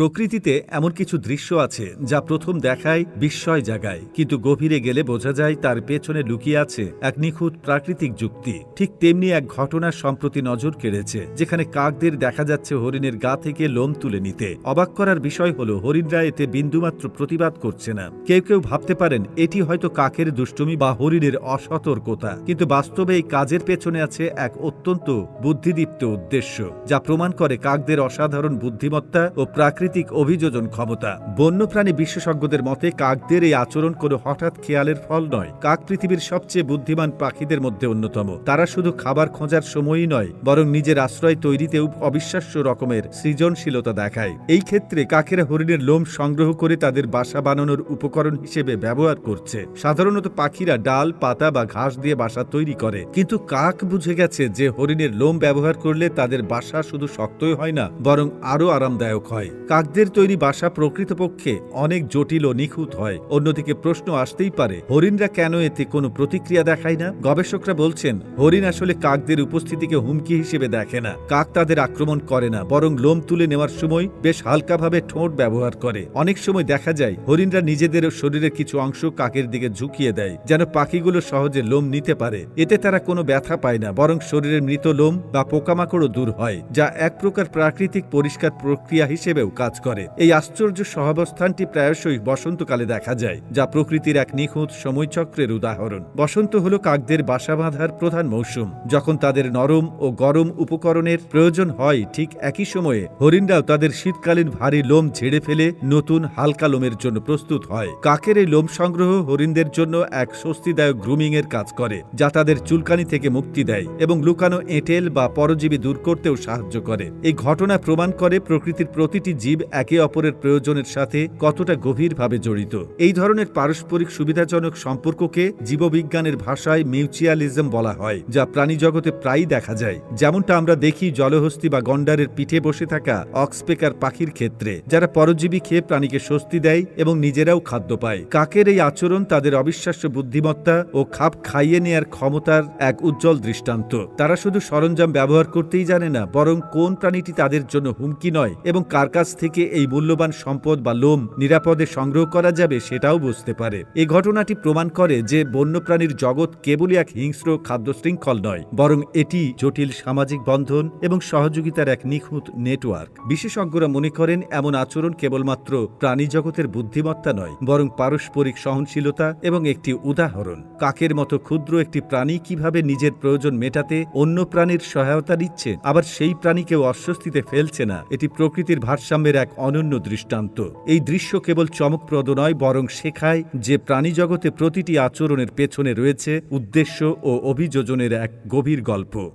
প্রকৃতিতে এমন কিছু দৃশ্য আছে যা প্রথম দেখায় বিস্ময় জাগায়, কিন্তু গভীরে গেলে বোঝা যায় তার পেছনে লুকিয়ে আছে এক নিখুঁত প্রাকৃতিক যুক্তি। ঠিক তেমনি এক ঘটনা সম্প্রতি নজর কেড়েছে, যেখানে কাকদের দেখা যাচ্ছে হরিণের গা থেকে লোম তুলে নিতে। অবাক করার বিষয় হল, হরিণরা এতে বিন্দুমাত্র প্রতিবাদ করছে না। কেউ কেউ ভাবতে পারেন, এটি হয়তো কাকের দুষ্টুমি বা হরিণের অসতর্কতা, কিন্তু বাস্তবে এই কাজের পেছনে আছে এক অত্যন্ত বুদ্ধিদীপ্ত উদ্দেশ্য, যা প্রমাণ করে কাকদের অসাধারণ বুদ্ধিমত্তা ও প্রাকৃতিক অভিযোজন ক্ষমতা। বন্যপ্রাণী বিশেষজ্ঞদের মতে, কাকদের এই আচরণ কোনো হঠাৎ খেয়ালের ফল নয়। কাক পৃথিবীর সবচেয়ে বুদ্ধিমান পাখিদের মধ্যে অন্যতম। তারা শুধু খাবার খোঁজার সময়ই নয়, বরং নিজের আশ্রয় তৈরিতেও অবিশ্বাস্য রকমের সৃজনশীলতা দেখায়। এই ক্ষেত্রে কাকেরা হরিণের লোম সংগ্রহ করে তাদের বাসা বানানোর উপকরণ হিসেবে ব্যবহার করছে। সাধারণত পাখিরা ডাল, পাতা বা ঘাস দিয়ে বাসা তৈরি করে। কিন্তু কাক বুঝে গেছে যে হরিণের লোম ব্যবহার করলে তাদের বাসা শুধু শক্তই হয় না, বরং আরও আরামদায়ক হয়। কাকদের তৈরি বাসা প্রকৃতপক্ষে অনেক জটিল ও নিখুঁত হয়। অন্যদিকে প্রশ্ন আসতেই পারে, হরিণরা কেন এতে কোনো প্রতিক্রিয়া দেখায় না? গবেষকরা বলছেন, হরিণ আসলে কাকদের উপস্থিতিকে হুমকি হিসেবে দেখে না। কাক তাদের আক্রমণ করে না, বরং লোম তুলে নেওয়ার সময় বেশ হালকাভাবে ঠোঁট ব্যবহার করে। অনেক সময় দেখা যায়, হরিণরা নিজেদের শরীরের কিছু অংশ কাকের দিকে ঝুঁকিয়ে দেয়, যেন পাখিগুলো সহজে লোম নিতে পারে। এতে তারা কোনো ব্যথা পায় না, বরং শরীরের মৃত লোম বা পোকামাকড়ও দূর হয়, যা এক প্রকার প্রাকৃতিক পরিষ্কার প্রক্রিয়া হিসেবেও কাজ করে। এই আশ্চর্য সহাবস্থানটি প্রায়শই বসন্তকালে দেখা যায়, যা প্রকৃতির এক নিখুঁত সময়চক্রের উদাহরণ। বসন্ত হল কাকদের বাসা বাঁধার প্রধান মৌসুম। যখন তাদের নরম ও গরম উপকরণের প্রয়োজন হয় ঠিক একই সময়ে, হরিণরাও তাদের শীতকালীন ভারী লোম ঝেড়ে ফেলে নতুন হালকা লোমের জন্য প্রস্তুত হয়। কাকের এই লোম সংগ্রহ হরিণদের জন্য এক স্বস্তিদায়ক গ্রুমিং এর কাজ করে, যা তাদের চুলকানি থেকে মুক্তি দেয় এবং লুকানো এঁটেল বা পরজীবী দূর করতেও সাহায্য করে। এই ঘটনা প্রমাণ করে প্রকৃতির প্রতিটি জীব একে অপরের প্রয়োজনের সাথে কতটা গভীরভাবে জড়িত। এই ধরনের পারস্পরিক সুবিধাজনক সম্পর্ককে জীববিজ্ঞানের ভাষায় মিউচুয়ালিজম বলা হয়, যা প্রাণী জগতে প্রায়ই দেখা যায়। যেমনটা আমরা দেখি জলহস্তি বা গন্ডারের পিঠে বসে থাকা অক্সপেকার পাখির ক্ষেত্রে, যারা পরজীবী খেয়ে প্রাণীকে স্বস্তি দেয় এবং নিজেরাও খাদ্য পায়। কাকের এই আচরণ তাদের অবিশ্বাস্য বুদ্ধিমত্তা ও খাপ খাইয়ে নেয়ার ক্ষমতার এক উজ্জ্বল দৃষ্টান্ত। তারা শুধু সরঞ্জাম ব্যবহার করতেই জানে না, বরং কোন প্রাণীটি তাদের জন্য হুমকি নয় এবং কার কাছ থেকে এই মূল্যবান সম্পদ বা লোম নিরাপদে সংগ্রহ করা যাবে সেটাও বুঝতে পারে। এই ঘটনাটি প্রমাণ করে যে বন্যপ্রাণীর জগৎ কেবলই এক হিংস্র খাদ্য শৃঙ্খল নয়, বরং এটি জটিল সামাজিক বন্ধন এবং সহযোগিতার এক নিখুঁত নেটওয়ার্ক। বিশেষজ্ঞরা মনে করেন, এমন আচরণ কেবলমাত্র প্রাণী জগতের বুদ্ধিমত্তা নয়, বরং পারস্পরিক সহনশীলতা এবং একটি উদাহরণ। কাকের মতো ক্ষুদ্র একটি প্রাণী কীভাবে নিজের প্রয়োজন মেটাতে অন্য প্রাণীর সহায়তা দিচ্ছে আবার সেই প্রাণীকেও অস্বস্তিতে ফেলছে না, এটি প্রকৃতির ভারসাম্যের এক অনন্য দৃষ্টান্ত। এই দৃশ্য কেবল চমকপ্রদ নয়, বরং শেখায় যে প্রাণীজগতে প্রতিটি আচরণের পেছনে রয়েছে উদ্দেশ্য ও অভিযোজনের এক গভীর গল্প।